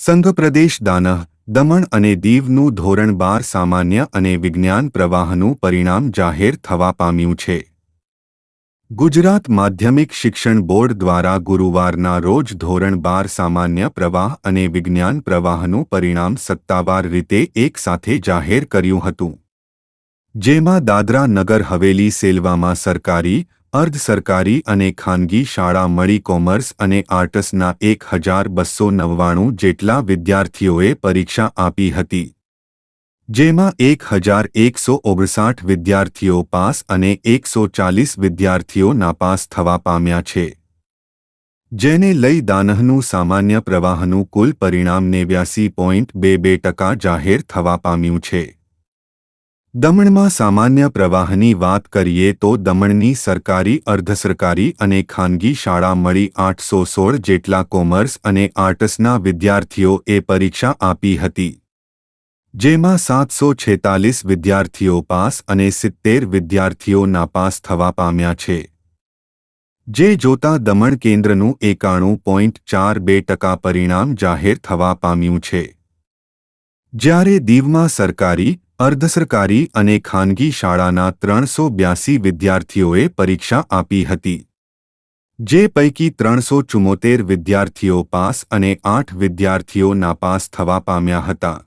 સંઘપ્રદેશ દાનહ, દમણ અને દીવનું ધોરણ બાર સામાન્ય અને વિજ્ઞાન પ્રવાહનું પરિણામ જાહેર થવા પામ્યું છે. ગુજરાત માધ્યમિક શિક્ષણ બોર્ડ દ્વારા ગુરુવારના રોજ ધોરણ બાર સામાન્ય પ્રવાહ અને વિજ્ઞાન પ્રવાહનું પરિણામ સત્તાવાર રીતે એકસાથે જાહેર કર્યું હતું. જેમાં દાદરા નગર હવેલી સેલવામાં સરકારી અર્ધ સરકારી અને ખાનગી શાળા મળી કોમર્સ અને આર્ટસના એક હજાર બસો નવ્વાણું જેટલા વિદ્યાર્થીઓએ પરીક્ષા આપી હતી. જેમાં એક હજાર એકસો ઓગણસાઠ વિદ્યાર્થીઓ પાસ અને એકસો ચાલીસ વિદ્યાર્થીઓ નાપાસ થવા પામ્યા છે. જેને લઈ દાનહનું સામાન્ય પ્રવાહનું કુલ પરિણામ નેવ્યાસી પોઈન્ટ બે બે ટકા જાહેર થવા પામ્યું છે. દમણમાં સામાન્ય પ્રવાહની વાત કરીએ તો દમણની સરકારી, અર્ધસરકારી અને ખાનગી શાળા મળી આઠસો સોળ જેટલા કોમર્સ અને આર્ટસના વિદ્યાર્થીઓએ પરીક્ષા આપી હતી. જેમાં સાતસો છેતાલીસ વિદ્યાર્થીઓ પાસ અને સિત્તેર વિદ્યાર્થીઓ નાપાસ થવા પામ્યા છે. જે જોતા દમણ કેન્દ્રનું એકાણું પોઈન્ટ ચાર બે ટકા પરિણામ જાહેર થવા પામ્યું છે. જ્યારે દીવમાં સરકારી અર્ધસરકારી અને ખાનગી શાળાના ત્રણસો બ્યાસી વિદ્યાર્થીઓએ પરીક્ષા આપી હતી. જે પૈકી ત્રણસો ચુમ્મોતેર વિદ્યાર્થીઓ પાસ અને આઠ વિદ્યાર્થીઓ નાપાસ થવા પામ્યા હતા.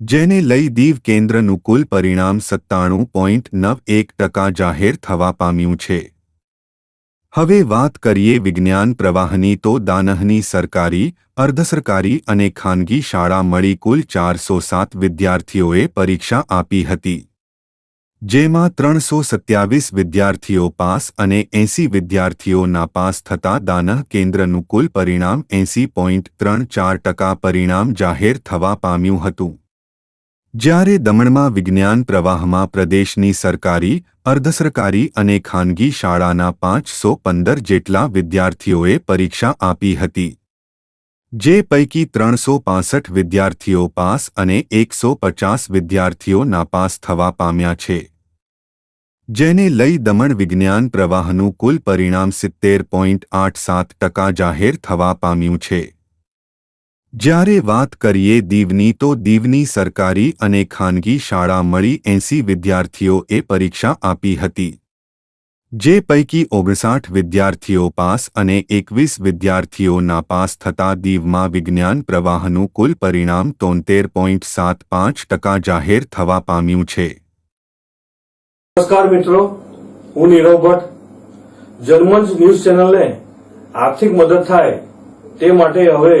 જેને લઈ દીવ કેન્દ્રનું કુલ પરિણામ સત્તાણું પોઈન્ટ નવ એક ટકા જાહેર થવા પામ્યું છે. હવે વાત કરીએ વિજ્ઞાન પ્રવાહની તો દાનહની સરકારી, અર્ધસરકારી અને ખાનગી શાળા મળી કુલ ચારસો સાત વિદ્યાર્થીઓએ પરીક્ષા આપી હતી. જેમાં ત્રણસો સત્યાવીસ વિદ્યાર્થીઓ પાસ અને એંસી વિદ્યાર્થીઓ નાપાસ થતા દાનહ કેન્દ્રનું કુલ પરિણામ એંસી પોઈન્ટ ત્રણ ચાર ટકા પરિણામ જાહેર થવા પામ્યું હતું. જ્યારે દમણમાં વિજ્ઞાન પ્રવાહમાં પ્રદેશની સરકારી, અર્ધસરકારી અને ખાનગી શાળાના પાંચસો પંદર જેટલા વિદ્યાર્થીઓએ પરીક્ષા આપી હતી. જે પૈકી ત્રણસો પાસઠ વિદ્યાર્થીઓ પાસ અને એકસો પચાસ વિદ્યાર્થીઓ નાપાસ થવા પામ્યા છે. જેને લઈ દમણ વિજ્ઞાન પ્રવાહનું કુલ પરિણામ સિત્તેર પોઈન્ટ આઠ સાત ટકા જાહેર થવા પામ્યું છે. જ્યારે વાત કરીએ દીવની તો દીવની સરકારી અને ખાનગી શાળા મળી એંસી વિદ્યાર્થીઓએ પરીક્ષા આપી હતી. જે પૈકી ઓગણસાઠ વિદ્યાર્થીઓ પાસ અને એકવીસ વિદ્યાર્થીઓ નાપાસ થતાં દીવમાં વિજ્ઞાન પ્રવાહનું કુલ પરિણામ તોતેર પોઈન્ટ સાત પાંચ ટકા જાહેર થવા પામ્યું છે. નમસ્કાર મિત્રો, હું નીરવ ભટ્ટ. જર્મન્સ ન્યૂઝ ચેનલને આર્થિક મદદ થાય તે માટે હવે